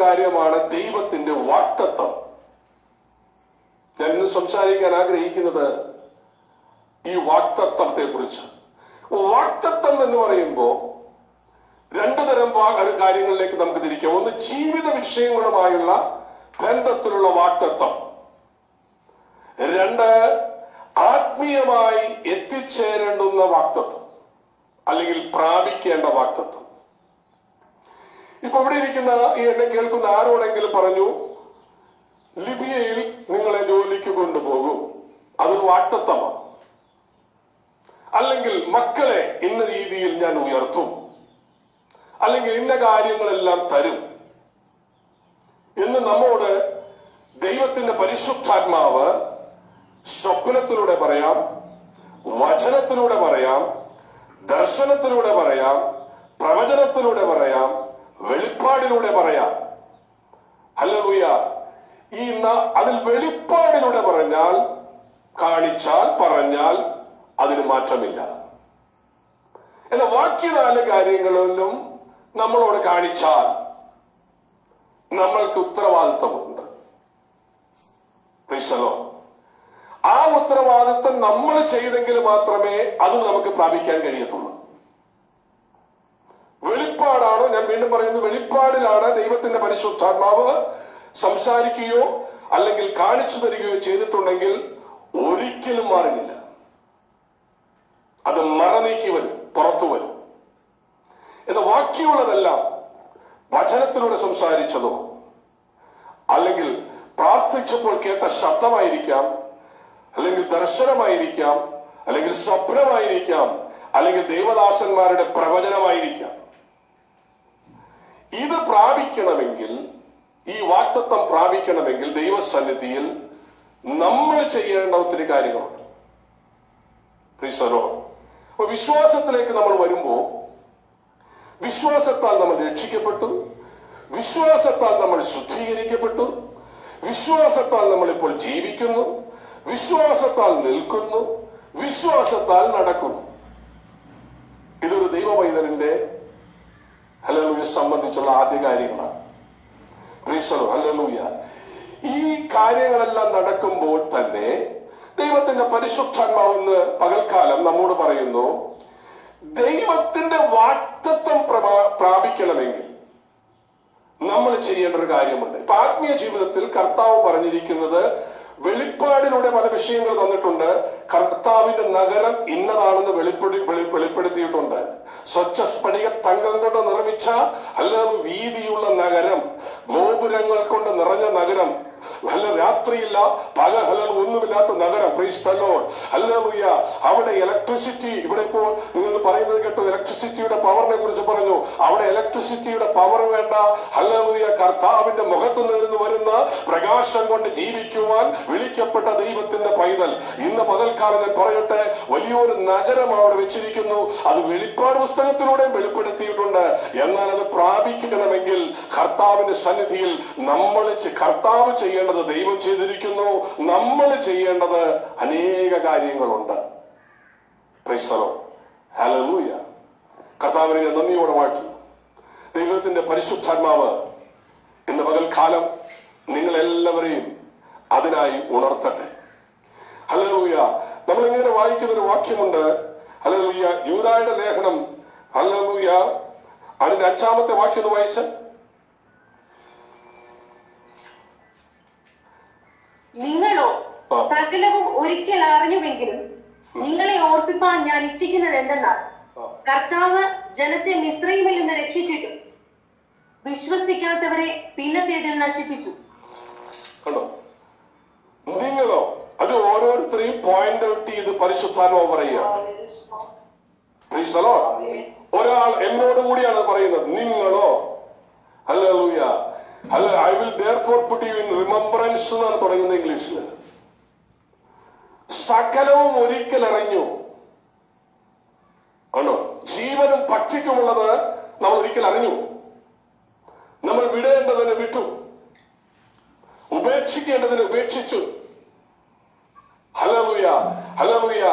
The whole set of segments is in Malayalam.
കാര്യമാണ് ദൈവത്തിന്റെ വാക്തത്വം. ഞാൻ ഇന്ന് സംസാരിക്കാൻ ആഗ്രഹിക്കുന്നത് ഈ വാക്തത്വത്തെ കുറിച്ച് വാക്തത്വം എന്ന് പറയുമ്പോൾ രണ്ടു തരം കാര്യങ്ങളിലേക്ക് നമുക്ക് തിരിക്കാം. ഒന്ന് ജീവിത വിഷയങ്ങളുമായുള്ള ബന്ധത്തിലുള്ള വാക്തത്വം. രണ്ട് ആത്മീയമായി എത്തിച്ചേരേണ്ടുന്ന വാക്തത്വം. അല്ലെങ്കിൽ പ്രാപിക്കേണ്ട വാക്തത്വം. ഇപ്പൊ ഇവിടെ ഇരിക്കുന്ന ഈ എന്നെ കേൾക്കുന്ന ആരോടെങ്കിലും പറഞ്ഞു ലിബിയയിൽ നിങ്ങളെ ജോലിക്ക് കൊണ്ടുപോകും. അതൊരു വാട്ടത്തമാണ് അല്ലെങ്കിൽ മക്കളെ ഇന്ന രീതിയിൽ ഞാൻ ഉയർത്തും. അല്ലെങ്കിൽ ഇന്ന കാര്യങ്ങളെല്ലാം തരും. എന്ന് നമ്മോട് ദൈവത്തിന്റെ പരിശുദ്ധാത്മാവ് സ്വപ്നത്തിലൂടെ പറയാം വചനത്തിലൂടെ പറയാം ദർശനത്തിലൂടെ പറയാം പ്രവചനത്തിലൂടെ പറയാം വെളിപ്പാടിലൂടെ പറയാം. ഹലോയ ഈ അതിൽ വെളിപ്പാടിലൂടെ പറഞ്ഞാൽ കാണിച്ചാൽ പറഞ്ഞാൽ അതിന് മാറ്റമില്ല. എന്നാൽ ബാക്കി നാല് കാര്യങ്ങളിലും നമ്മളോട് കാണിച്ചാൽ നമ്മൾക്ക് ഉത്തരവാദിത്വമുണ്ട് പ്രീശലോ ആ ഉത്തരവാദിത്വം നമ്മൾ ചെയ്തെങ്കിൽ മാത്രമേ അത് നമുക്ക് പ്രാപിക്കാൻ കഴിയത്തുള്ളൂ. വെളിപ്പാടാണോ? ഞാൻ വീണ്ടും പറയുന്നത് വെളിപ്പാടിലാണ് ദൈവത്തിന്റെ പരിശുദ്ധാത്മാവ് സംസാരിക്കുകയോ അല്ലെങ്കിൽ കാണിച്ചു തരികയോ ചെയ്തിട്ടുണ്ടെങ്കിൽ ഒരിക്കലും മാറുന്നില്ല അത് മറനീക്കി വരും പുറത്തു വരും. എന്ന ബാക്കിയുള്ളതെല്ലാം വചനത്തിലൂടെ സംസാരിച്ചതോ അല്ലെങ്കിൽ പ്രാർത്ഥിച്ചപ്പോൾ കേട്ട ശബ്ദമായിരിക്കാം അല്ലെങ്കിൽ ദർശനമായിരിക്കാം അല്ലെങ്കിൽ സ്വപ്നമായിരിക്കാം അല്ലെങ്കിൽ ദേവദാസന്മാരുടെ പ്രവചനമായിരിക്കാം. ഇത് പ്രാപിക്കണമെങ്കിൽ ഈ വാക്തത്വം പ്രാപിക്കണമെങ്കിൽ ദൈവസന്നിധിയിൽ നമ്മൾ ചെയ്യേണ്ട ഒത്തിരി കാര്യങ്ങളുണ്ട്. അപ്പൊ വിശ്വാസത്തിലേക്ക് നമ്മൾ വരുമ്പോൾ വിശ്വാസത്താൽ നമ്മൾ രക്ഷിക്കപ്പെട്ടു വിശ്വാസത്താൽ നമ്മൾ ശുദ്ധീകരിക്കപ്പെട്ടു വിശ്വാസത്താൽ നമ്മൾ ഇപ്പോൾ ജീവിക്കുന്നു വിശ്വാസത്താൽ നിൽക്കുന്നു വിശ്വാസത്താൽ നടക്കുന്നു. ഇതൊരു ദൈവവൈതലിന്റെ ഹലലൂയെ സംബന്ധിച്ചുള്ള ആദ്യ കാര്യങ്ങളാണ്. ഹലലൂയ ഈ കാര്യങ്ങളെല്ലാം നടക്കുമ്പോൾ തന്നെ ദൈവത്തിന്റെ പരിശുദ്ധാത്മാവെന്ന് പകൽക്കാലം നമ്മോട് പറയുന്നു ദൈവത്തിന്റെ വാക്തത്വം പ്രാപിക്കണമെങ്കിൽ നമ്മൾ ചെയ്യേണ്ട ഒരു കാര്യമുണ്ട്. ഇപ്പൊ ആത്മീയ ജീവിതത്തിൽ കർത്താവ് പറഞ്ഞിരിക്കുന്നത് വെളിപ്പാടിലൂടെ പല വിഷയങ്ങൾ തന്നിട്ടുണ്ട് കർത്താവിന്റെ നഗരം ഇന്നതാണെന്ന് വെളിപ്പെടു വെളി- വെളിപ്പെടുത്തിയിട്ടുണ്ട്. സ്വച്ഛ സ്ഫടിക തങ്കം കൊണ്ട് നിർമ്മിച്ച അല്ലാതെ വീതിയുള്ള നഗരം ഗോപുരങ്ങൾ കൊണ്ട് നിറഞ്ഞ നഗരം അല്ല രാത്രിയില്ല. പല ഹലൽ ഒന്നുമില്ലാത്ത നഗരം. ഹല്ലേലൂയ അവിടെ ഇലക്ട്രിസിറ്റി ഇവിടെ ഇപ്പോൾ നിങ്ങൾ പറയുന്നത് കേട്ടു ഇലക്ട്രിസിറ്റിയുടെ പവറിനെ കുറിച്ച് പറഞ്ഞു. അവിടെ ഇലക്ട്രിസിറ്റിയുടെ പവർ വേണ്ട. ഹല്ലേലൂയ കർത്താവിന്റെ മുഖത്ത് നിന്ന് വരുന്ന പ്രകാശം കൊണ്ട് ജീവിക്കുവാൻ വിളിക്കപ്പെട്ട ദൈവത്തിന്റെ പൈതൽ. ഇന്ന് പകൽക്കാലം ഞാൻ പറയട്ടെ വലിയൊരു നഗരം അവിടെ വെച്ചിരിക്കുന്നു. അത് വെളിപ്പാട് പുസ്തകത്തിലൂടെയും വെളിപ്പെടുത്തിയിട്ടുണ്ട്. എന്നാൽ അത് പ്രാപിക്കണമെങ്കിൽ കർത്താവിന്റെ സന്നിധിയിൽ നമ്മൾ കർത്താവ് കർത്താവ് ചെയ്യേണ്ടത് ദൈവം ചെയ്തിരിക്കുന്നു. നമ്മൾ ചെയ്യേണ്ടത് അനേക കാര്യങ്ങളുണ്ട്. ഹല്ലേലൂയ കർത്താവിനെ നന്ദിയോടെ മാറ്റി ദൈവത്തിന്റെ പരിശുദ്ധാത്മാവ് ഇന്ന് പകൽക്കാലം നിങ്ങളെല്ലാവരെയും അതിനായി ഉണർത്തട്ടെ. ഹലലൂയ നമ്മൾ ഇങ്ങനെ വായിക്കുന്ന ഒരു വാക്യമുണ്ട്. ഹല്ലേലൂയ യൂരായുടെ ലേഖനം. ഹലലൂയ അതിന്റെ അഞ്ചാമത്തെ വാക്യം ഒന്ന് സകലവും ഒരിക്കൽ അറിഞ്ഞുവെങ്കിലും നിങ്ങളെ ഓർപ്പിപ്പാൻ ഞാൻ ഇച്ഛിക്കുന്നത് എന്തെന്നാൽ കർത്താവ് ജനത്തെ മിശ്രൈമിൽ നിന്ന് രക്ഷിച്ചിട്ടും വിശ്വസിക്കാത്തവരെ പിന്നത്തേതിൽ നശിപ്പിച്ചു. കണ്ടോ? നിങ്ങളോ അത് ഓരോരുത്തരെയും പോയിന്റ് ഔട്ട് ചെയ്ത് പരിശുദ്ധാത്മാവ് പറയുക. Praise the Lord. ഒരാൾ എന്നോട് കൂടിയാണ് പറയുന്നത് നിങ്ങളോ? ഹല്ല I will therefore put you in remembrance എന്നാണ് പറയുന്നത് ഇംഗ്ലീഷിൽ സകലവും ഒരിക്കൽ അറിഞ്ഞു ആണോ? ജീവനും പക്ഷിക്കുമുള്ളത് നമ്മൾ ഒരിക്കൽ അറിഞ്ഞു. നമ്മൾ വിടേണ്ടതിന് വിട്ടു. ഉപേക്ഷിക്കേണ്ടതിനെ ഉപേക്ഷിച്ചു. ഹലലുയ ഹലലുയ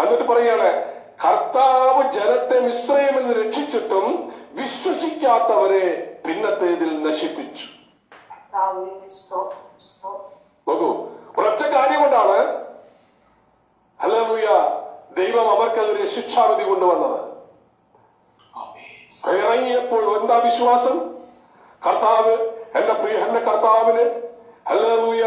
എന്നിട്ട് പറയാണ് കർത്താവ് ജനത്തെ മിശ്രയിൽ നിന്ന് രക്ഷിച്ചിട്ടും വിശ്വസിക്കാത്തവരെ പിന്നത്തേതിൽ നശിപ്പിച്ചു. നോക്കൂ ഒരൊറ്റ കാര്യം കൊണ്ടാണ് ഹല്ലേലൂയ. ദൈവം അതൊരു ശിക്ഷാവിധി കൊണ്ടുവന്നത്. ഇറങ്ങിയപ്പോൾ എന്താ വിശ്വാസം? കർത്താവ് എന്റെ പ്രിയ എന്റെ കർത്താവിന് ഹല്ലേലൂയ.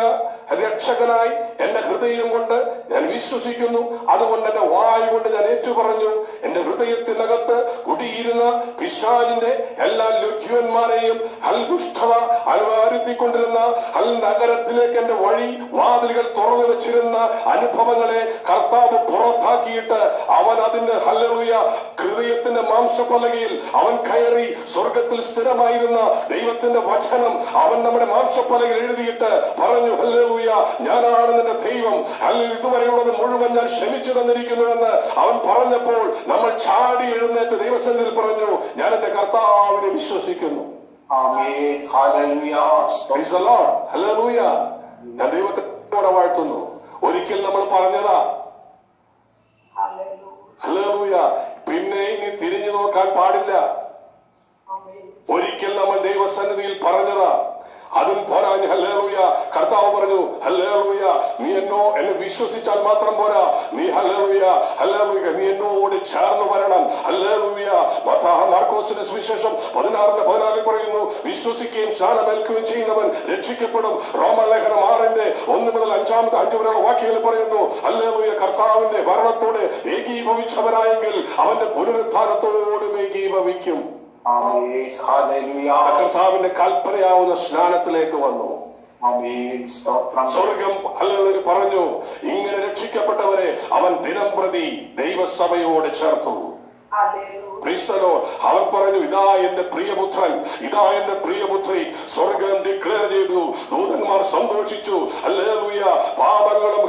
രക്ഷകനായി എന്റെ ഹൃദയം കൊണ്ട് ഞാൻ വിശ്വസിക്കുന്നു. അതുകൊണ്ട് എന്റെ വായു കൊണ്ട് ഞാൻ ഏറ്റുപറഞ്ഞു. എന്റെ ഹൃദയത്തിനകത്ത് കുടിയിരുന്ന പിശാലിന്റെ എല്ലാ ലഘ്യന്മാരെയും ഹൽ ദുഷ്ടത അൽവാരുത്തിക്കൊണ്ടിരുന്ന ഹൽ നഗരത്തിലേക്ക് എന്റെ വഴി വാതിലുകൾ തുറന്നു വെച്ചിരുന്ന അനുഭവങ്ങളെ കർത്താവ് പുറത്താക്കിയിട്ട് അവൻ അതിന്റെ ഹല്ലേലൂയ ഹൃദയത്തിന്റെ മാംസപ്പലകയിൽ അവൻ കയറി സ്വർഗത്തിൽ സ്ഥിരമായിരുന്ന ദൈവത്തിന്റെ വചനം അവൻ നമ്മുടെ മാംസപ്പലകയിൽ എഴുതിയിട്ട് പറഞ്ഞു ഹല്ലേലൂയ ഞാനാണ് നിന്റെ ദൈവം. അല്ലെങ്കിൽ ഇതുവരെയുള്ളത് മുഴുവൻ ഞാൻ ക്ഷമിച്ചു തന്നിരിക്കുന്നുവെന്ന് അവൻ പറഞ്ഞപ്പോൾ നമ്മൾ ചാടി എഴുന്നേറ്റ് ദൈവസന്നിധിയിൽ പറഞ്ഞു ഞാൻ എന്റെ കർത്താവിനെ വിശ്വസിക്കുന്നു. ഞാൻ ദൈവത്തെ വാഴ്ത്തുന്നു. ഒരിക്കൽ നമ്മൾ പറഞ്ഞതാ. ഹല്ലേലൂയ. പിന്നെ ഇനി തിരിഞ്ഞു നോക്കാൻ പാടില്ല. ഒരിക്കൽ നമ്മൾ ദൈവസന്നിധിയിൽ പറഞ്ഞതാ. അതും പോരാ ഹല്ലേലൂയ. കർത്താവ് പറഞ്ഞു ഹല്ലേലൂയ നീ എന്നോ എന്നെ വിശ്വസിച്ചാൽ മാത്രം പോരാ. നീ ഹല്ലേലൂയ ഹല്ലേലൂയ നീ എന്നോട് ചേർന്ന് വരണം. ഹല്ലേലൂയ. മാർക്കോസിന്റെ സുവിശേഷം പതിനാറിന്റെ പതിനാലിൽ പറയുന്നു വിശ്വസിക്കുകയും സ്നാനമേൽക്കുകയും ചെയ്യുന്നവൻ രക്ഷിക്കപ്പെടും. റോമലേഖനം ആറിന്റെ ഒന്ന് മുതൽ അഞ്ചാമത്തെ അഞ്ചു വരെയുള്ള വാക്യങ്ങൾ പറയുന്നു ഹല്ലേലൂയ കർത്താവിന്റെ ഭരണത്തോട് ഏകീഭവിച്ചവനായെങ്കിൽ അവന്റെ പുനരുദ്ധാരത്തോടും ഏകീഭവിക്കും. കർത്താവിന്റെ കൽപ്പനയാവുന്ന സ്നാനത്തിലേക്ക് വന്നു. സ്വർഗം അല്ലെങ്കിൽ പറഞ്ഞു ഇങ്ങനെ രക്ഷിക്കപ്പെട്ടവരെ അവൻ ദിനം പ്രതി ദൈവസഭയോട് ചേർത്തു. Lord. അവൻ പറഞ്ഞു ഇതാ എന്റെ പ്രിയപുത്രൻ ഇതാ എന്റെ പ്രിയപുത്രി സ്വർഗം ഡിക്ലെയർ ചെയ്തു ദൂതന്മാർ സന്തോഷിച്ചു ഹല്ലേലൂയ പാപങ്ങളും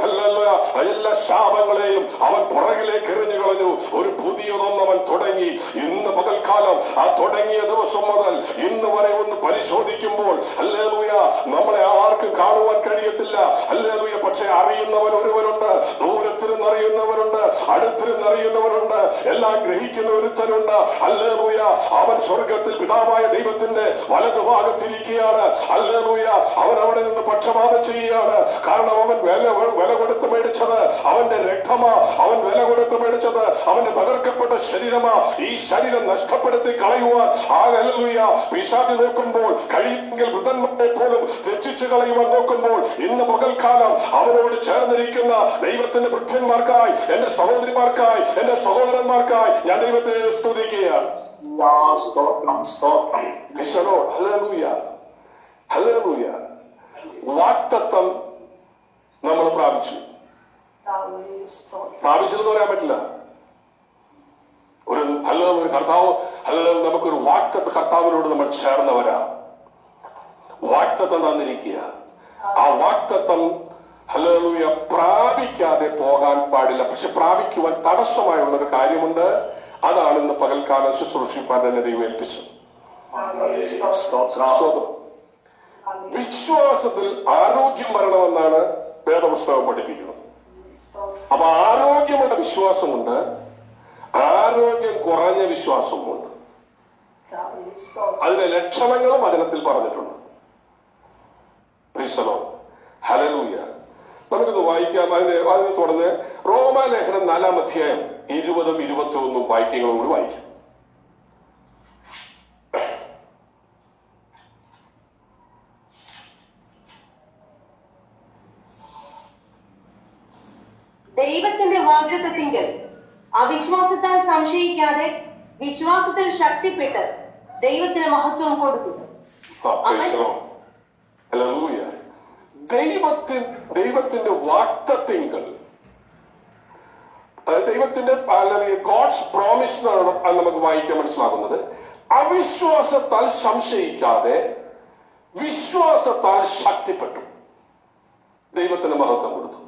എല്ലാ ശാപങ്ങളെയും അവൻ പുറകിലേക്ക് എറിഞ്ഞു കളഞ്ഞു ഒരു പുതിയതൊന്ന് അവൻ തുടങ്ങി ഇന്ന് പകൽക്കാലം ആ തുടങ്ങിയ ദിവസം മുതൽ ഇന്ന് വരെ ഒന്ന് പരിശോധിക്കുമ്പോൾ ഹല്ലേലൂയ നമ്മളെ ആർക്കും കാണുവാൻ കഴിയത്തില്ല ഹല്ലേലൂയ പക്ഷെ അറിയുന്നവൻ ഒരുവനുണ്ട് ദൂരത്തിരുന്ന് അറിയുന്നവരുണ്ട് അടുത്തിരുന്ന് അറിയുന്നവരുണ്ട് എല്ലാം ഗ്രഹിക്കുന്ന ഒരുത്തനുണ്ട് ഹല്ലേലൂയ. അവൻ സ്വർഗത്തിൽ പിതാവായ ദൈവത്തിന്റെ വലതുഭാഗത്തിരിക്കുകയാണ്. ഹല്ലേലൂയ. അവൻ അവിടെ നിന്ന് പക്ഷപാതം ചെയ്യുകയാണ്. കാരണം അവൻ വില വില കൊടുത്ത് മേടിച്ചത് അവന്റെ രക്തമാ. അവൻ വില കൊടുത്ത് മേടിച്ചത് അവന്റെ തകർക്കപ്പെട്ട ശരീരമാ. ഈ ശരീരം നഷ്ടപ്പെടുത്തി കളയുവാൻ. ആ ഹല്ലേലൂയ. പിശാചി നോക്കുമ്പോൾ കഴിയുമെങ്കിൽ വൃതന്മാരെ പോലും തെറ്റിച്ചു കളയുവാൻ നോക്കുമ്പോൾ ഇന്ന് പകൽക്കാലം അവനോട് ചേർന്നിരിക്കുന്ന ദൈവത്തിന്റെ വൃദ്ധന്മാർക്കായി എന്റെ സഹോദരിമാർക്കായി എന്റെ സഹോദരന്മാർക്കായി ഞാൻ ദൈവത്തെ സ്തുതിക്കുകയാണ്. Praise the Lord. Hallelujah. Hallelujah. വാക്തത്വം നമ്മൾ പ്രാപിച്ചു പ്രാപിച്ചതെന്ന് പറയാൻ പറ്റില്ല ഒരു ഹല്ല ഒരു കർത്താവ് ഹല്ല നമുക്കൊരു വാക്തത്വ കർത്താവിനോട് നമ്മൾ ചേർന്നവരാ വാക്തത്വം തന്നിരിക്കുക ആ വാക്തത്വം ഹല്ലേലൂയ പ്രാപിക്കാതെ പോകാൻ പാടില്ല പക്ഷെ പ്രാപിക്കുവാൻ തടസ്സമായുള്ള ഒരു കാര്യമുണ്ട് അതാണ് ഇന്ന് പകൽക്കാലം ശുശ്രൂഷിപ്പാൻ എന്നെ ദൈവം ഏൽപ്പിച്ചത് വിശ്വാസത്തിൽ ആരോഗ്യം വരണമെന്നാണ് വേദപുസ്തകം പഠിപ്പിക്കുന്നത്. അപ്പൊ ആരോഗ്യമുള്ള വിശ്വാസമുണ്ട് ആരോഗ്യം കുറഞ്ഞ വിശ്വാസവുമുണ്ട്. അതിന്റെ ലക്ഷണങ്ങളും വചനത്തിൽ പറഞ്ഞിട്ടുണ്ട്. പ്രീസലോ ഹലലൂയ നമുക്കിത് വായിക്കാം. അതിന് അതിന് തുടർന്ന് റോമാലേഖനം നാലാം അധ്യായം. ഇരുപതും ഇരുപത്തി ഒന്നും വാക്യങ്ങളും കൂടി വായിക്കാം. ദൈവത്തിന്റെ വാഗ്ദത്തത്തിങ്കൽ അവിശ്വാസത്താൽ സംശയിക്കാതെ വിശ്വാസത്തിൽ ശക്തിപ്പെട്ട് ദൈവത്തിന് മഹത്വം കൊടുത്തു. ദൈവത്തിൻ ദൈവത്തിന്റെ വാക്തത്തിങ്കൽ ദൈവത്തിന്റെ അല്ലെങ്കിൽ ഗോഡ്സ് പ്രോമിസ് എന്നാണ് അത് നമുക്ക് വായിക്കാൻ മനസ്സിലാകുന്നത്. അവിശ്വാസത്താൽ സംശയിക്കാതെ വിശ്വാസത്താൽ ശക്തിപ്പെട്ടു. ദൈവത്തിന് മഹത്വം കൊടുത്തു.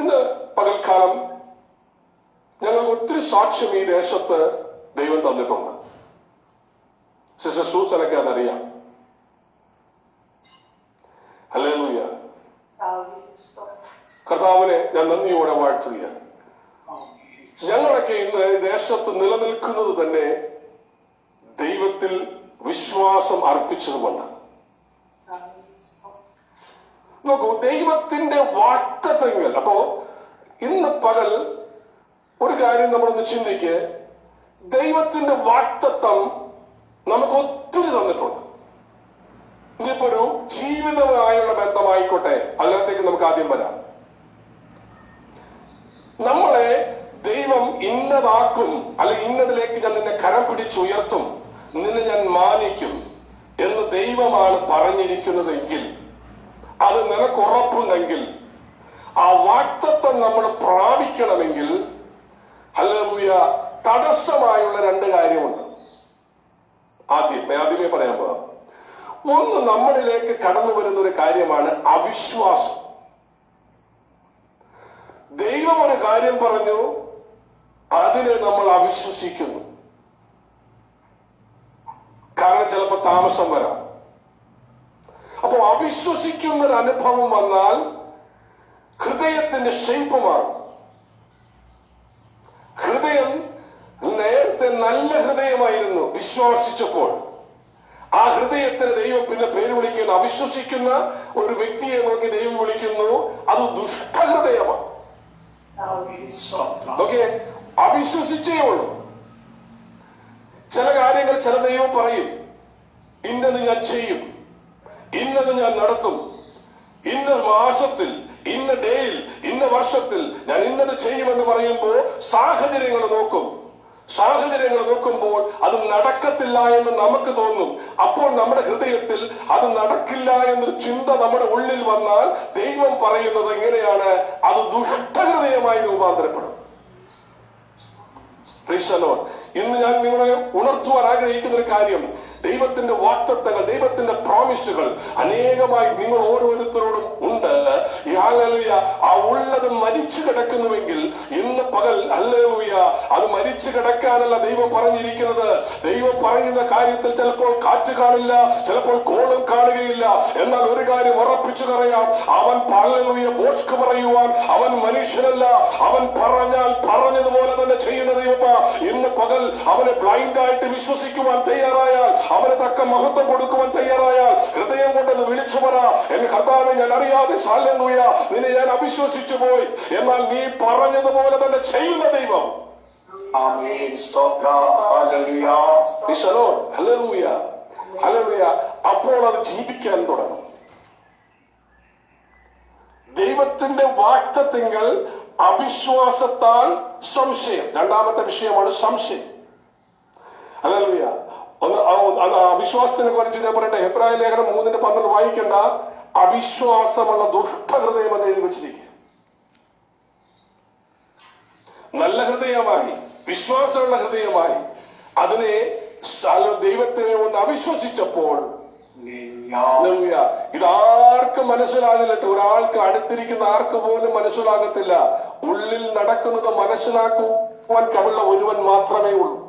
ഇന്ന് പകൽക്കാലം ഞങ്ങൾ ഒത്തിരി സാക്ഷ്യം ഈ ദേശത്ത് ദൈവം തന്നിട്ടുണ്ട്. സിസ്റ്റർ സൂസനൊക്കെ അതറിയാം. ഹല്ലേലൂയ കർത്താവിനെ ഞാൻ നന്ദിയോടെ വാഴ്ത്തുകയാണ്. ഞങ്ങളൊക്കെ ഇന്ന് ദേശത്ത് നിലനിൽക്കുന്നത് തന്നെ ദൈവത്തിൽ വിശ്വാസം അർപ്പിച്ചതുകൊണ്ട് നോക്കൂ ദൈവത്തിന്റെ വാക്തത്വങ്ങൾ. അപ്പോ ഇന്ന് പകൽ ഒരു കാര്യം നമ്മളൊന്ന് ചിന്തിക്ക്. ദൈവത്തിന്റെ വാക്തത്വം നമുക്ക് ഒത്തിരി തന്നിട്ടുണ്ട്. ഇനിയിപ്പോ ഒരു ജീവിതമായുള്ള ബന്ധമായിക്കോട്ടെ? അതിനകത്തേക്ക് നമുക്ക് ആദ്യം വരാം. നമ്മളെ ദൈവം ഇന്നതാക്കും അല്ലെ ഇന്നതിലേക്ക് ഞാൻ നിന്നെ കരം പിടിച്ചുയർത്തും നിന്നെ ഞാൻ മാനിക്കും എന്ന് ദൈവമാണ് പറഞ്ഞിരിക്കുന്നതെങ്കിൽ അത് നിനക്ക് ഉറപ്പുണ്ടെങ്കിൽ ആ വാക്തത്വം നമ്മൾ പ്രാപിക്കണമെങ്കിൽ ഹല്ലേലൂയ തടസ്സമായുള്ള രണ്ട് കാര്യമുണ്ട്. ആദ്യം ആദ്യമേ പറയാൻ പോകാം ഒന്ന് നമ്മളിലേക്ക് കടന്നു വരുന്ന ഒരു കാര്യമാണ് അവിശ്വാസം. ദൈവം ഒരു കാര്യം പറഞ്ഞു അതിനെ നമ്മൾ അവിശ്വസിക്കുന്നു. കാരണം ചിലപ്പോൾ താമസം വരാം. അപ്പൊ അവിശ്വസിക്കുന്ന ഒരു അനുഭവം വന്നാൽ ഹൃദയത്തിന്റെ ഷേപ്പ് മാറും ഹൃദയം നേരത്തെ നല്ല ഹൃദയമായിരുന്നു വിശ്വാസിച്ചപ്പോൾ. ആ ഹൃദയത്തിന് ദൈവം പിന്നെ പേര് വിളിക്കുന്നു അവിശ്വസിക്കുന്ന ഒരു വ്യക്തിയെ നോക്കി ദൈവം വിളിക്കുന്നു. അത് ദുഷ്ടഹൃദയമാണ്. ഓക്കെ അവിശ്വസിച്ചേ ഉള്ളൂ ചില കാര്യങ്ങൾ ചില ദൈവം പറയും. ഇന്നത് ഞാൻ ചെയ്യും. ഇന്നത് ഞാൻ നടത്തും. ഇന്ന മാസത്തിൽ ഇന്ന ഡേയിൽ ഇന്ന വർഷത്തിൽ ഞാൻ ഇന്നത് ചെയ്യുമെന്ന് പറയുമ്പോൾ സാഹചര്യങ്ങൾ നോക്കും. സാഹചര്യങ്ങൾ നോക്കുമ്പോൾ അത് നടക്കത്തില്ല എന്ന് നമുക്ക് തോന്നും. അപ്പോൾ നമ്മുടെ ഹൃദയത്തിൽ അത് നടക്കില്ല എന്നൊരു ചിന്ത നമ്മുടെ ഉള്ളിൽ വന്നാൽ ദൈവം പറയുന്നത് എങ്ങനെയാണ്? അത് ദുഷ്ടഹൃദയമായി രൂപാന്തരപ്പെടും. ഇന്ന് ഞാൻ നിങ്ങളെ ഉണർത്തുവാൻ ആഗ്രഹിക്കുന്ന ഒരു കാര്യം. ദൈവത്തിന്റെ വാക്തത്വങ്ങൾ ദൈവത്തിന്റെ പ്രോമിസുകൾ അനേകമായി നിങ്ങൾ ഓരോരുത്തരോടും ഉണ്ട്. ആ ഉള്ളത് മരിച്ചു കിടക്കുന്നുവെങ്കിൽ ഇന്ന് പകൽ അല്ലേലൂയ അത് മരിച്ചു കിടക്കാനല്ല ദൈവം പറഞ്ഞിരിക്കുന്നത്. ദൈവം പറയുന്ന കാര്യത്തിൽ ചിലപ്പോൾ കാറ്റ് കാണില്ല ചിലപ്പോൾ കോളും കാണുകയില്ല. എന്നാൽ ഒരു കാര്യം ഉറപ്പിച്ചു പറയാം. അവൻ ഹല്ലേലൂയ ബോഷ്ക്ക് പറയുവാൻ അവൻ മനുഷ്യനല്ല. അവൻ പറഞ്ഞാൽ പറഞ്ഞതുപോലെ തന്നെ ചെയ്യുന്ന ദൈവമാ. ഇന്ന് പകൽ അവനെ ബ്ലൈൻഡ് ആയിട്ട് വിശ്വസിക്കുവാൻ തയ്യാറായാൽ അവന് തക്ക മഹത്വം കൊടുക്കുവാൻ തയ്യാറായാൽ ഹൃദയം കൊണ്ടത് വിളിച്ചു പറ. എന്റെ കർത്താവ് ഞാൻ അറിയാതെ സാലൂയ നിന്നെ ഞാൻ അവിശ്വസിച്ചു പോയി. എന്നാൽ നീ പറഞ്ഞതുപോലെ തന്നെ ചെയ്യുന്ന ദൈവം. അപ്പോൾ അത് ജീവിക്കാൻ തുടങ്ങും. ദൈവത്തിന്റെ വാക്തത്വങ്ങൾ അവിശ്വാസത്താൽ സംശയം. രണ്ടാമത്തെ വിഷയമാണ് സംശയം. ഹല്ലേലൂയ ആ അവിശ്വാസത്തിനെ കുറിച്ച് ഞാൻ പറയട്ടെ ഹെബ്രായ ലേഖനം മൂന്നിന്റെ പന്ത്രണ്ട് വായിക്കേണ്ട. അവിശ്വാസമുള്ള ദുഷ്ടഹൃദയം എന്ന് എഴുതി വെച്ചിരിക്കുക. നല്ല ഹൃദയമായി വിശ്വാസമുള്ള ഹൃദയമായി അതിനെ ദൈവത്തിനെ ദൈവത്തെ ഒന്ന് അവിശ്വസിച്ചപ്പോൾ. ഇതാർക്കും മനസ്സിലാകില്ലട്ടെ ഒരാൾക്ക് അടുത്തിരിക്കുന്ന ആർക്ക് പോലും മനസ്സിലാകത്തില്ല. ഉള്ളിൽ നടക്കുന്നത് മനസ്സിലാക്കുവാൻ കഴിവുള്ള ഒരുവൻ മാത്രമേ ഉള്ളൂ.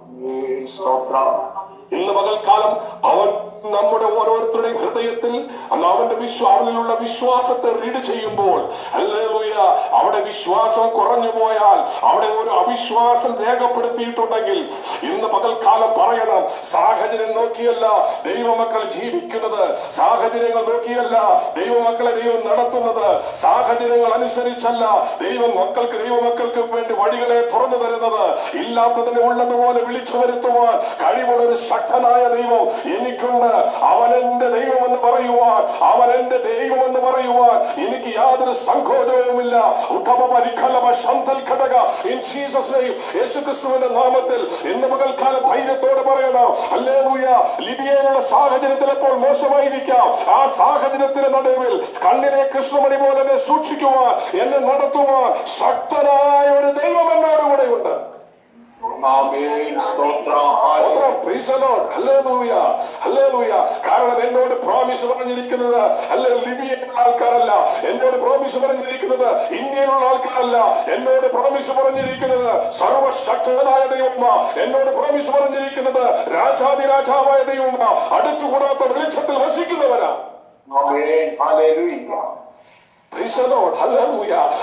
ഇന്ന് പകൽക്കാലം അവൻ നമ്മുടെ ഓരോരുത്തരുടെയും ഹൃദയത്തിൽ അന്ന് അവന്റെ വിശ്വാസിലുള്ള വിശ്വാസത്തെ റീഡ് ചെയ്യുമ്പോൾ ഹല്ലേലൂയ അവിടെ വിശ്വാസം കുറഞ്ഞു പോയാൽ അവിടെ ഒരു അവിശ്വാസം രേഖപ്പെടുത്തിയിട്ടുണ്ടെങ്കിൽ ഇന്ന് പകൽക്കാലം പറയണം സാഹചര്യം നോക്കിയല്ല ദൈവമക്കൾ ജീവിക്കുന്നത് സാഹചര്യങ്ങൾ നോക്കിയല്ല ദൈവമക്കളെ ദൈവം നടത്തുന്നത് സാഹചര്യങ്ങൾ അനുസരിച്ചല്ല ദൈവം മക്കൾക്ക് ദൈവമക്കൾക്ക് വേണ്ടി വഴികളെ തുറന്നു തരുന്നത് ഇല്ലാത്തതിനെ ഉള്ളതുപോലെ വിളിച്ചു വരുത്തുവാൻ കഴിവുള്ള ഒരു ശക്തനായ ദൈവം എനിക്കുണ്ട്. അവൻ എന്റെ ദൈവമെന്ന് പറയുവാൻ അവൻ എന്റെ ദൈവമെന്ന് പറയുവാൻ എനിക്ക് യാതൊരു സങ്കോചവുമില്ല. ഉത്തമ പരിഖലമ ശന്തൽ ഇൻ ജീസസ് നെയ്മ് യേശുക്രിസ്തുവിന്റെ നാമത്തിൽ ഇന്ന് പകൽക്കാലം ധൈര്യത്തോടെ പറയണം. അല്ലേ ലിബിയയിലുള്ള സാഹചര്യത്തിൽ എപ്പോൾ മോശമായിരിക്കാം? ആ സാഹചര്യത്തിന് നടുവിൽ കണ്ണിനെ കൃഷ്ണമണി പോലെ എന്നെ സൂക്ഷിക്കുവാൻ എന്നെ നടത്തുവാൻ ശക്തനായ ഒരു ദൈവം എന്നോട് കാരണം എന്നോട് പ്രോമിസ് പറഞ്ഞിരിക്കുന്നത് അല്ലെ ലിബിയയിലുള്ള ആൾക്കാരല്ല. എന്നോട് പ്രോമിസ് പറഞ്ഞിരിക്കുന്നത് ഇന്ത്യയിലുള്ള ആൾക്കാരല്ല. എന്നോട് പ്രോമിസ് പറഞ്ഞിരിക്കുന്നത് സർവശക്തനായ ദൈവമ്മ എന്നോട് പ്രോമിസ് പറഞ്ഞിരിക്കുന്നത് രാജാതിരാജാവായ ദൈവമ്മ അടുത്തുകൂടാത്ത വെളിച്ചത്തിൽ വസിക്കുന്നവരാ.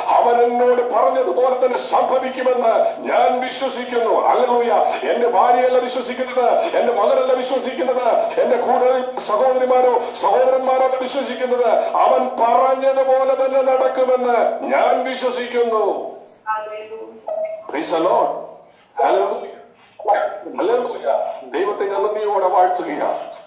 അവൻ എന്നോട് പറഞ്ഞതുപോലെ തന്നെ സംഭവിക്കുമെന്ന് ഞാൻ വിശ്വസിക്കുന്നു. അല്ലൂയ എന്റെ ഭാര്യയല്ല വിശ്വസിക്കുന്നത്. എന്റെ മകനല്ല വിശ്വസിക്കുന്നത്. എന്റെ കൂടുതൽ സഹോദരിമാരോ സഹോദരന്മാരോ വിശ്വസിക്കുന്നത്. അവൻ പറഞ്ഞതുപോലെ തന്നെ നടക്കുമെന്ന് ഞാൻ വിശ്വസിക്കുന്നു. ദൈവത്തെ നന്ദിയോടെ വാഴ്ത്തുക ഹല്ലേലൂയ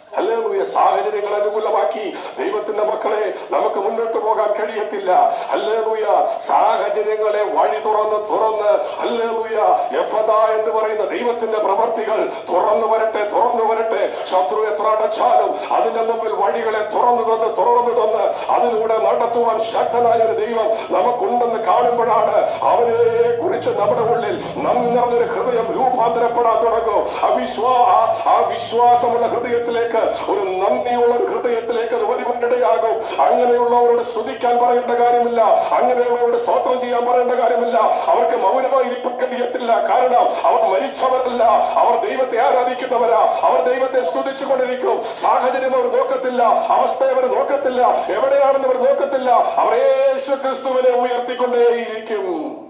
സാഹചര്യങ്ങൾ അനുകൂലമാക്കി. ദൈവത്തിന്റെ മക്കളെ നമുക്ക് മുന്നോട്ട് പോകാൻ കഴിയത്തില്ല. ഹല്ലേലൂയ സാഹചര്യങ്ങളെ വഴി തുറന്ന് തുറന്ന് ഹല്ലേലൂയ എഫദ എന്ന് പറയുന്ന ദൈവത്തിന്റെ പ്രവർത്തികൾ തുറന്നു വരട്ടെ തുറന്നു വരട്ടെ. ശത്രു എത്ര അടച്ചാലും അതിന്റെ മുമ്പിൽ വഴികളെ തുറന്നു തന്ന് തുറന്നു തന്ന് അതിലൂടെ നടത്തുവാൻ ശക്തനായ ഒരു ദൈവം നമുക്കുണ്ടെന്ന് കാണുമ്പോഴാണ് അവനെ കുറിച്ച് നമ്മുടെ ഉള്ളിൽ നന്ദി ഹൃദയം രൂപാന്തരപ്പെടാൻ തുടങ്ങും. അവിശ്വാ ആ വിശ്വാസമുള്ള ഹൃദയത്തിലേക്ക് ഒരു നന്ദിയുള്ള ഒരു ഹൃദയത്തിലേക്ക് അത് വരുവാനിടയാകും അങ്ങനെയുള്ളവരോട് സ്തുതിക്കാൻ പറയേണ്ട കാര്യമില്ല. അങ്ങനെയുള്ളവരോട് സ്തോത്രം ചെയ്യാൻ പറയേണ്ട കാര്യമില്ല. അവർക്ക് മൗനമായി ഇരിപ്പ് കാരണം അവർ മരിച്ചവരല്ല. അവർ ദൈവത്തെ ആരാധിക്കുന്നവരാ. അവർ ദൈവത്തെ സ്തുതിച്ചു കൊണ്ടിരിക്കും. സാഹചര്യം അവർ നോക്കത്തില്ല. അവസ്ഥ അവർ നോക്കത്തില്ല. എവിടെയാണെന്ന് അവർ നോക്കത്തില്ല. യേശു ക്രിസ്തുവിനെ ഉയർത്തിക്കൊണ്ടേയിരിക്കും.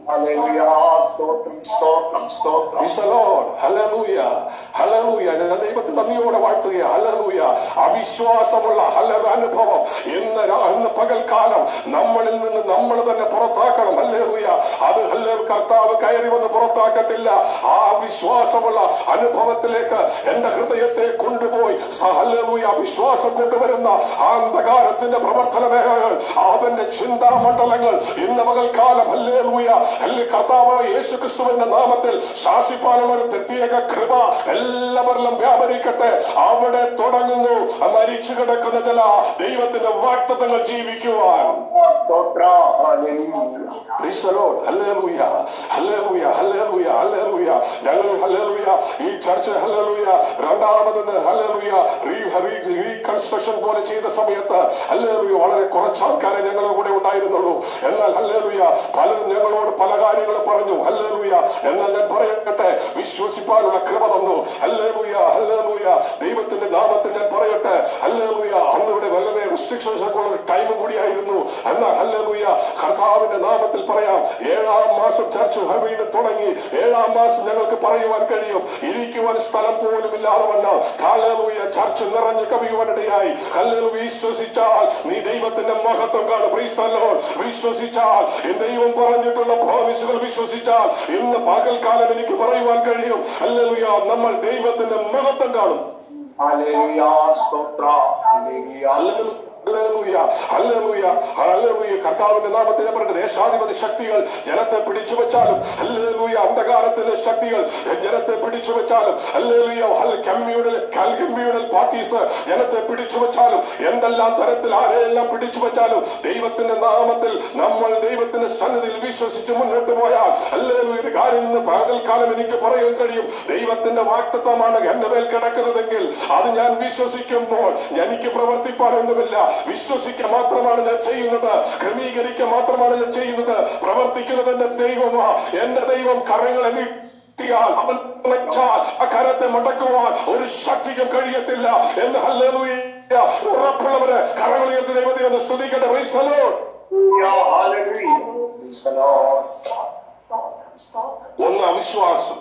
നന്ദിയോടെ വാഴ്ത്തുക ഹലലൂയ അവിശ്വാസമുള്ള ഹലർ അനുഭവം. ഇന്ന് ഇന്ന് പകൽക്കാലം നമ്മളിൽ നിന്ന് നമ്മൾ തന്നെ പുറത്താക്കണം. ഹല്ലേലൂയ അത് ഹല്ലേൽ കർത്താവ് കയറി വന്ന് പുറത്താക്കത്തില്ല. ആ വിശ്വാസമുള്ള അനുഭവത്തിലേക്ക് എന്റെ ഹൃദയത്തെ കൊണ്ടുപോയി. ഹല്ലേലൂയ വിശ്വാസം കൊണ്ടുവരുന്ന ആ അന്ധകാരത്തിന്റെ പ്രവർത്തന മേഖലകൾ അവന്റെ ചിന്താമണ്ഡലങ്ങൾ ഇന്ന് പകൽക്കാലം. ഹല്ലേലൂയ ഹല്ലെ കർത്താവ് യേശു ക്രിസ്തുവിന്റെ നാമത്തിൽ ശാസിപ്പാനുള്ള ഒരു പ്രത്യേക കൃപ എല്ലാവരിലും വ്യാപരിക്കട്ടെ. അവിടെ തുടങ്ങുന്നു. മരിച്ചു കിടക്കുന്ന ചില ദൈവത്തിന്റെ വാക്തത്വങ്ങൾ ജീവിക്കുവാൻ. ഞങ്ങൾ ഈ പോലെ ചെയ്ത സമയത്ത് ഹല്ലേലൂയ വളരെ കുറച്ച് ആൾക്കാരെ ഞങ്ങളുടെ കൂടെ ഉണ്ടായിരുന്നുള്ളൂ. എന്നാൽ ഹല്ലേലൂയ പലരും ഞങ്ങളോട് പല കാര്യങ്ങൾ പറഞ്ഞു. ഹല്ലേലൂയ. എന്നാൽ ഞാൻ പറയട്ടെ വിശ്വസിപ്പാനുള്ള കൃപ തന്നു. Hallelujah hallelujah. ദൈവത്തിന്റെ നാമത്തിൽ ഞാൻ പറയട്ടെ ഹല്ലേലൂയ. അന്ന് ഇവിടെ വളരെ റെസ്ട്രിക്ഷൻസ് ഒക്കെ ഉള്ള ടൈം കൂടിയായിരുന്നു എന്നാൽ ഹല്ലേലൂയ കർത്താവിന്റെ നാമത്തിൽ പറയാം ഏഴാം മാസം ചർച്ച് ഹർവീട് തുടങ്ങി. ഏഴാം മാസം ഞങ്ങൾക്ക് പറയുവാൻ കഴിയും ഇരിക്കുവാൻ സ്ഥലം പോലും ഇല്ലാതെ വന്ന ഹല്ലേലൂയ ചർച്ച് നിറഞ്ഞു കവിയുവാനിടയായി ഹല്ലേലൂയ വിശ്വസിച്ചാൽ നീ ദൈവത്തിന്റെ മഹത്വം കാണും. വിശ്വസിച്ചാൽ ദൈവം പറഞ്ഞിട്ടുള്ള പ്രോമിസുകൾ വിശ്വസിച്ചാൽ ഇന്ന് പകൽക്കാലം എനിക്ക് പറയുവാൻ കഴിയും. ഹല്ലേലൂയ നമ്മൾ ദൈവത്തിന്റെ മഹത്വം കാണും. Hallelujah. കർത്താവിന്റെ നാമത്തിൽ ഞാൻ ദേശാധിപതി ശക്തികൾ ജനത്തെ പിടിച്ചു വെച്ചാലും ഹല്ലേലൂയ അന്ധകാരത്തിന്റെ ശക്തികൾ ജനത്തെ പിടിച്ചു വെച്ചാലും കമ്മ്യൂണൽ കമ്മ്യൂണൽ പാർട്ടീസ് ജനത്തെ പിടിച്ചു വെച്ചാലും എന്തെല്ലാം തരത്തിൽ ആരെയെല്ലാം പിടിച്ചു വെച്ചാലും ദൈവത്തിന്റെ നാമത്തിൽ നമ്മൾ ദൈവത്തിന്റെ സന്നിധിയിൽ വിശ്വസിച്ച് മുന്നോട്ട് പോയാൽ ഹല്ലേലൂയ ഒരു കാര്യം ഇന്ന് പകൽക്കാലം എനിക്ക് പറയാൻ കഴിയും. ദൈവത്തിന്റെ വാക്തത്വമാണ് എന്റെ മേൽ കിടക്കുന്നതെങ്കിൽ അത് ഞാൻ വിശ്വസിക്കുമ്പോൾ എനിക്ക് പ്രവർത്തിപ്പാനൊന്നുമില്ല. വിശ്വസിക്കുക മാത്രമാണ് ഞാൻ ചെയ്യുന്നത് ക്രമീകരിക്കുക മാത്രമാണ് ഞാൻ ചെയ്യുന്നത്. പ്രവർത്തിക്കുന്നത് എന്റെ ദൈവമാ. എന്റെ ദൈവം കരങ്ങളെ നീട്ടിയാൽ അവൻ വെച്ചാൽ ആ കരത്തെ മടക്കുവാൻ ഒരു ശക്തിക്കും കഴിയത്തില്ല. എന്ന് ഹല്ലേലൂയ. ഉറപ്പുള്ളവര് കരങ്ങൾ ഉയർത്തി ദൈവത്തെ ഒന്ന് സ്തുതിക്കട്ടെ. ഒന്ന് അവിശ്വാസം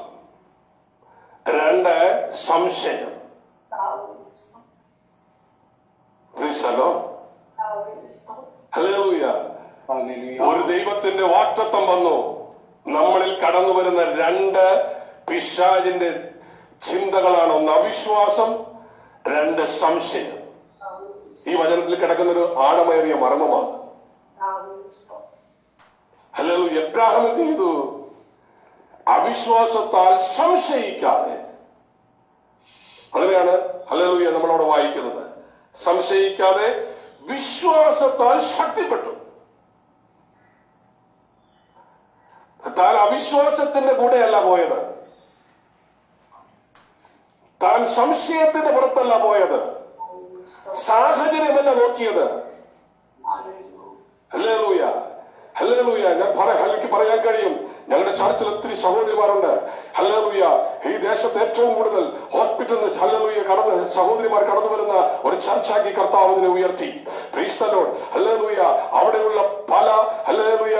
രണ്ട് സംശയം the Lord. Hallelujah. Hallelujah. ഒരു ദൈവത്തിന്റെ വാക്തത്വം വന്നു. നമ്മളിൽ കടന്നു വരുന്ന രണ്ട് പിശാജിന്റെ ചിന്തകളാണ്. ഒന്ന് അവിശ്വാസം രണ്ട് സംശയം. ഈ വചനത്തിൽ കിടക്കുന്ന ഒരു ആഴമേറിയ മർമ്മമാണ്. അല്ലല്ലോ എബ്രാഹിം എന്ത് ചെയ്തു? അവിശ്വാസത്താൽ സംശയിക്കാതെ. അങ്ങനെയാണ് ഹലലൂയ നമ്മളവിടെ വായിക്കുന്നത്. സംശയിക്കാതെ വിശ്വാസത്താൽ ശക്തിപ്പെട്ടു. താൻ അവിശ്വാസത്തിന്റെ കൂടെയല്ല പോയത്. താൻ സംശയത്തിന്റെ പുറത്തല്ല പോയത്. സാഹചര്യമല്ല നോക്കിയത്. Hallelujah hallelujah. ഞാൻ ലൂയ എനിക്ക് പറയാൻ കഴിയും. ഞങ്ങളുടെ ചർച്ചിൽ ഒത്തിരി സഹോദരിമാരുണ്ട്. ഹല്ലേലൂയ. ഈ ദേശത്ത് ഏറ്റവും കൂടുതൽ ഹോസ്പിറ്റലിൽ ഹല്ലേലൂയ കടന്ന് സഹോദരിമാർ കടന്നു വരുന്ന ഒരു ചർച്ചാക്കി കർത്താവിനെ ഉയർത്തി. ഹല്ലേലൂയ അവിടെയുള്ള പല ഹല്ലേലൂയ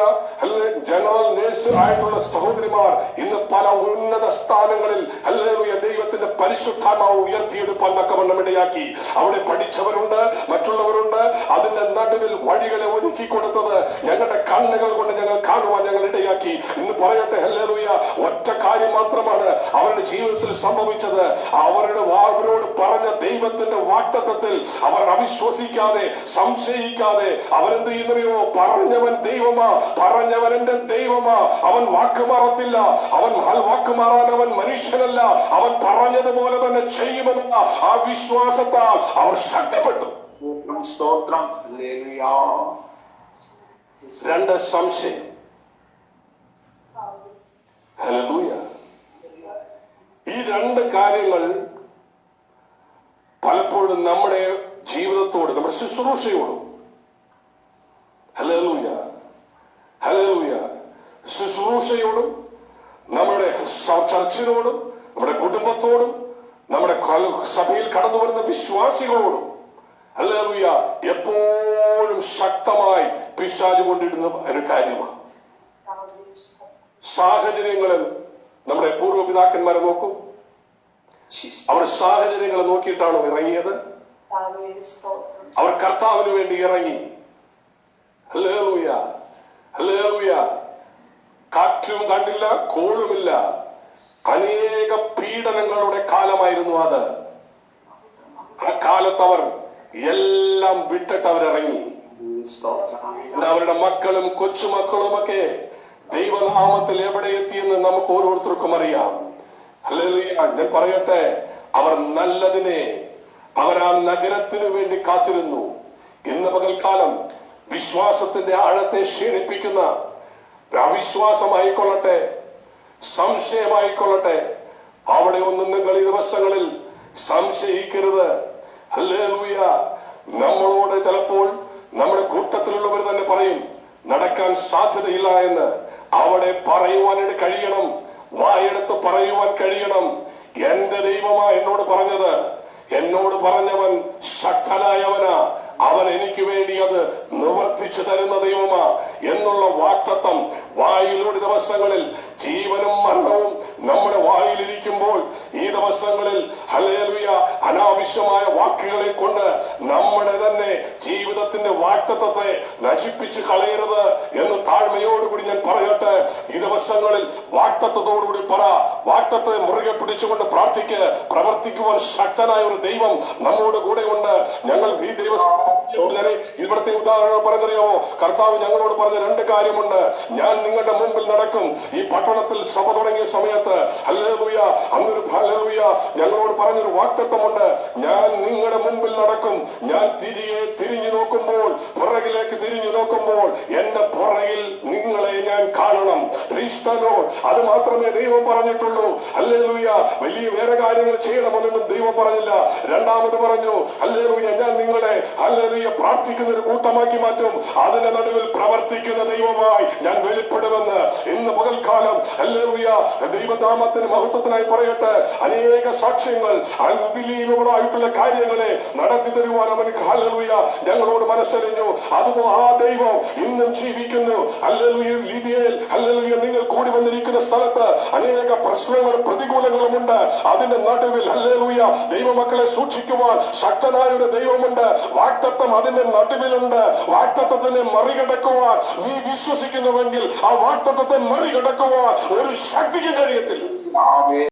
ജനറൽ നേഴ്സ് ആയിട്ടുള്ള സഹോദരിമാർ ഇന്ന് പല ഉന്നത സ്ഥാനങ്ങളിൽ ഹല്ലേലൂയ ദൈവത്തിന്റെ പരിശുദ്ധാത്മാവ് ഉയർത്തിയെടുപ്പാൻ തക്കവണ്ണം ഇടയാക്കി അവിടെ പഠിച്ചവരുണ്ട് മറ്റുള്ളവരുണ്ട്. അതിന്റെ നടുവിൽ വഴികളെ ഒരുക്കി കൊടുത്തത് ഞങ്ങളുടെ കണ്ണുകൾ കൊണ്ട് ഞങ്ങൾ കാണുവാൻ ഞങ്ങൾ ഇടയാക്കി. ഇന്ന് പറയട്ടെ ഹല്ലേലൂയ ഒറ്റ കാര്യം മാത്രമാണ്. അവരുടെ ജീവിതത്തിൽ സംഭവിച്ചത് അവരുടെ അവരോട് പറഞ്ഞ ദൈവത്തിന്റെ വാക്തത്വത്തിൽ അവർ അവിശ്വസിക്കാതെ സംശയിക്കാതെ അവരെന്ത് ചെയ്യുന്നറിയോ പറഞ്ഞവൻ ദൈവമാ പറഞ്ഞവൻ എന്റെ ദൈവമാ. അവൻ വാക്ക് വാക്കുമാറത്തില്ല അവൻ വാക്ക് മാറാൻ അവൻ മനുഷ്യനല്ല. അവൻ പറഞ്ഞതുപോലെ തന്നെ ചെയ്യുമെന്ന ആ വിശ്വാസത്താൽ അവർ ശക്തിപ്പെട്ടു. സ്തോത്രം. രണ്ട് സംശയം. ഈ രണ്ട് കാര്യങ്ങൾ പലപ്പോഴും നമ്മുടെ ജീവിതത്തോട് നമ്മുടെ ശുശ്രൂഷയോടും. ഹലൂയ ഹലൂയ ശുശ്രൂഷയോടും നമ്മുടെ ചർച്ചിനോടും നമ്മുടെ കുടുംബത്തോടും നമ്മുടെ സഭയിൽ കടന്നു വരുന്ന വിശ്വാസികളോടും ഹല്ലേലൂയ എപ്പോഴും ശക്തമായി പിശാചു കൊണ്ടിടുന്ന ഒരു കാര്യമാണ്. സാഹചര്യങ്ങളിൽ നമ്മുടെ പൂർവപിതാക്കന്മാരെ നോക്കൂ. അവർ സാഹചര്യങ്ങളെ നോക്കിയിട്ടാണ് ഇറങ്ങിയത്. അവർ കർത്താവിന് വേണ്ടി ഇറങ്ങി. ഹല്ലേലൂയ ഹല്ലേലൂയ കാറ്റും കണ്ടില്ല കോളുമില്ല. അനേക പീഡനങ്ങളുടെ കാലമായിരുന്നു അത്. ആ കാലത്ത് അവർ എല്ലാം വിട്ടിട്ട് അവരിറങ്ങി. അവരുടെ മക്കളും കൊച്ചുമക്കളുമൊക്കെ ദൈവനാമത്തിൽ എവിടെ എത്തിയെന്ന് നമുക്ക് ഓരോരുത്തർക്കും അറിയാം. ഹല്ലേലൂയ ഞാൻ പറയട്ടെ അവർ നല്ലതിനെ അവർ ആ നഗരത്തിനു വേണ്ടി കാത്തിരുന്നു. ഇന്ന് പകൽക്കാലം വിശ്വാസത്തിന്റെ ആഴത്തെ ക്ഷീണിപ്പിക്കുന്ന അവിശ്വാസമായിക്കൊള്ളട്ടെ സംശയമായിക്കൊള്ളട്ടെ. അവിടെ ഒന്നും നിങ്ങൾ ഈ ദിവസങ്ങളിൽ സംശയിക്കരുത്. ഹല്ലേലൂയ നമ്മളോട് ചിലപ്പോൾ നമ്മുടെ കൂട്ടത്തിലുള്ളവർ തന്നെ പറയും നടക്കാൻ സാധ്യതയില്ല എന്ന്. അവിടെ പറയുവാനായിട്ട് കഴിയണം. വായെടുത്ത് പറയുവാൻ കഴിയണം. എന്റെ ദൈവമാ എന്നോട് പറഞ്ഞത്. എന്നോട് പറഞ്ഞവൻ ശക്തനായവനാ. അവൻ എനിക്ക് വേണ്ടി അത് നിവർത്തിച്ചു തരുന്ന ദൈവമാ എന്നുള്ള വാക്തത്വം വായിലൂടെ ദിവസങ്ങളിൽ ജീവനും മരണവും നമ്മുടെ വായിലിരിക്കുമ്പോൾ ഈ ദിവസങ്ങളിൽ ഹലേലുയ അനാവശ്യമായ വാക്കുകളെ കൊണ്ട് നമ്മുടെ തന്നെ ജീവിതത്തിന്റെ വാക്തത്വത്തെ നശിപ്പിച്ചു കളയരുത് എന്ന് താഴ്മയോടുകൂടി ഞാൻ പറയട്ടെ. ഈ ദിവസങ്ങളിൽ വാക്തത്വത്തോടുകൂടി പറ. വാക്തത്വത്തെ മുറുകെ പിടിച്ചുകൊണ്ട് പ്രാർത്ഥിക്ക്. പ്രവർത്തിക്കുവാൻ ശക്തനായ ഒരു ദൈവം നമ്മോട് കൂടെ ഉണ്ട് ഞങ്ങൾ ഈ ദൈവം ഇവിടുത്തെ ഉദാഹരണം പറഞ്ഞറിയാമോ? കർത്താവ് ഞങ്ങളോട് പറഞ്ഞ രണ്ട് കാര്യമുണ്ട്. ഞാൻ നിങ്ങളുടെ മുമ്പിൽ നടക്കും. ഈ പട്ടണത്തിൽ സഭ തുടങ്ങിയ സമയത്ത് ഹല്ലേലൂയ അന്നൊരു ഹല്ലേലൂയ ഞങ്ങളോട് പറഞ്ഞൊരു വാക്തത്വമുണ്ട്. ഞാൻ നിങ്ങളുടെ മുമ്പിൽ നടക്കും. ഞാൻ തിരികെ തിരിഞ്ഞു നോക്കുമ്പോൾ പുറകിലേക്ക് തിരിഞ്ഞു നോക്കുമ്പോൾ എന്റെ പുറകിൽ നിങ്ങളെ ഞാൻ കാണണം. അത് മാത്രമേ ദൈവം പറഞ്ഞിട്ടുള്ളൂ. അല്ലേ ഹല്ലേലൂയ. വലിയ വേറെ കാര്യങ്ങൾ ചെയ്യണമെന്നൊന്നും ദൈവം പറഞ്ഞില്ല. രണ്ടാമത് പറഞ്ഞു അല്ലേ ഹല്ലേലൂയ ഞാൻ നിങ്ങളെ അല്ലേ ഹല്ലേലൂയ പ്രാർത്ഥിക്കുന്ന ഒരു കൂട്ടമാക്കി മാറ്റും. അതിന്റെ നടുവിൽ പ്രവർത്തിക്കുന്ന ദൈവമായി ഞാൻ വെളിപ്പെടുമെന്ന് ഇന്ന് പകൽക്കാലം ഹല്ലേലൂയ ദൈവനാമത്തിന് മഹത്വത്തിനായി പറയട്ടെ. അനേക സാക്ഷ്യങ്ങൾ. അൺബിലീവബിൾ ആയിട്ടുള്ള കാര്യങ്ങളെ നടത്തി തരുവാൻ അവന് ഹല്ലേലൂയ ഞങ്ങളോട് മനസ്സറിഞ്ഞു. അതുപോ ആ ദൈവം ഇന്നും ജീവിക്കുന്നു. നിങ്ങൾ കൂടി വന്നിരിക്കുന്ന സ്ഥലത്ത് അനേക പ്രശ്നങ്ങളും പ്രതികൂലങ്ങളും ഉണ്ട്. അതിന്റെ നടുവിൽ ഹല്ലേലൂയ ദൈവമക്കളെ സൂക്ഷിക്കുവാൻ ശക്തനായ ഒരു ദൈവമുണ്ട്. വാക്തത്വം അതിന്റെ നടുവിലുണ്ട്. വാക്തത്വത്തിനെ മറികടക്കുവാൻ നീ വിശ്വസിക്കുന്നുവെങ്കിൽ ആ വാക്തത്വത്തെ മറികടക്കുവാൻ ഒരു ശക്തിക്ക് കഴിയത്തില്ല.